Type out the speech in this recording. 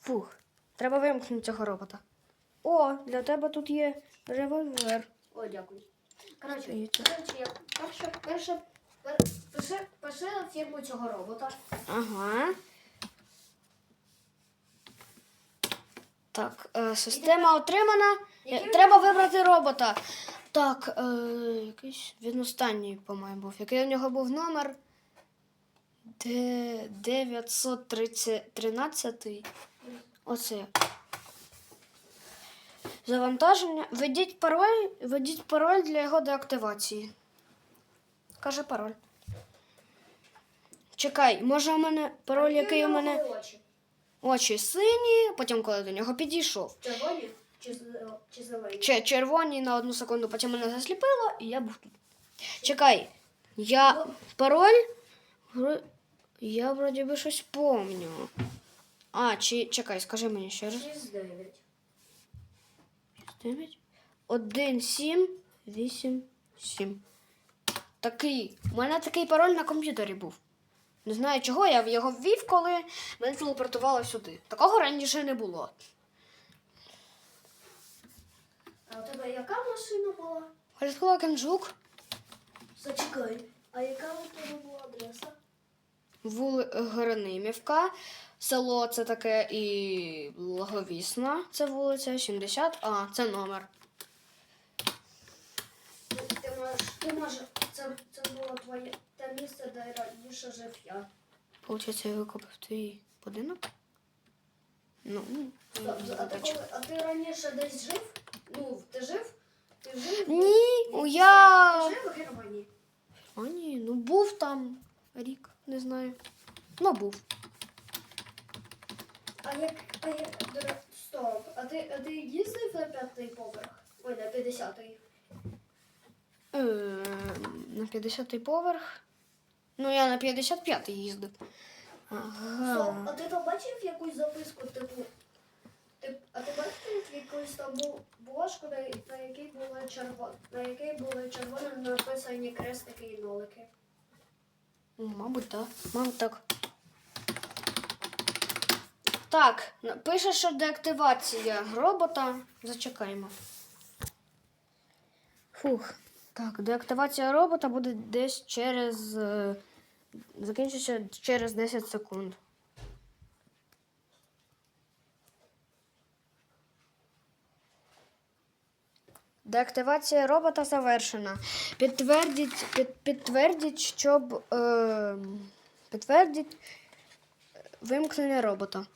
Фух, треба вимкнути цього робота. О, для тебе тут є револьвер. О, дякую. Коротше, я перше, перше, пер, пиши, пиши фірму цього робота. Ага. Так, е, система отримана. Е, Який Треба вибрати робота. Так, е, якийсь він останній, по-моєму, був. Який у нього був номер? Де 913. Оце. Завантаження. Введіть пароль, введіть пароль для його деактивації. Каже пароль. Чекай, може у мене пароль, який у мене Очі. очі сині, потім коли до нього підійшов. Червоні чи, чи зелені? Чи червоні на одну секунду, потім мене засліпило, і я був тут. Чекай, я пароль. Я вроді би щось помню. А, чи чекай, скажи мені ще раз. 6-9. 9, 1, 7, 8, 7. Такий. У мене такий пароль на комп'ютері був. Не знаю чого, я його ввів, коли мене телепортувало сюди. Такого раніше не було. А у тебе яка машина була? Volkswagen Жук, Зачекай. А яка у тебе була адреса? Вули Геронимівка, село це таке і Благовісна, це вулиця 70, а це номер. Ти, можеш, ти можеш, це, це було твоє те місце, де раніше жив я. Получається, я викупив твій будинок? Ну, Стоп, а, ти коли, а ти раніше десь жив? Ну, ти жив? Ти жив? Ні, я. Ти жив у Германії? А ні, ну був там рік, не знаю. Ну був. А як, а як, стоп, а ти, а ти їздив на п'ятий поверх? Ой, на 50-й. Е, на 50-й поверх. Ну, я на 55-й їздив. Стоп, а ти там бачив якусь записку, типу, ти, а ти бачив якусь там бу- бумажку, на, на якій були червоні, на якій були червоним написані крестики і нолики? Ну, Мабуть, так. Мабуть, так. Так, пише, що деактивація робота. Зачекаємо. Фух. Так, деактивація робота буде десь через. е, Закінчиться через 10 секунд. Деактивація робота завершена. Підтвердіть, під, підтвердіть, щоб е, підтвердіть вимкнення робота.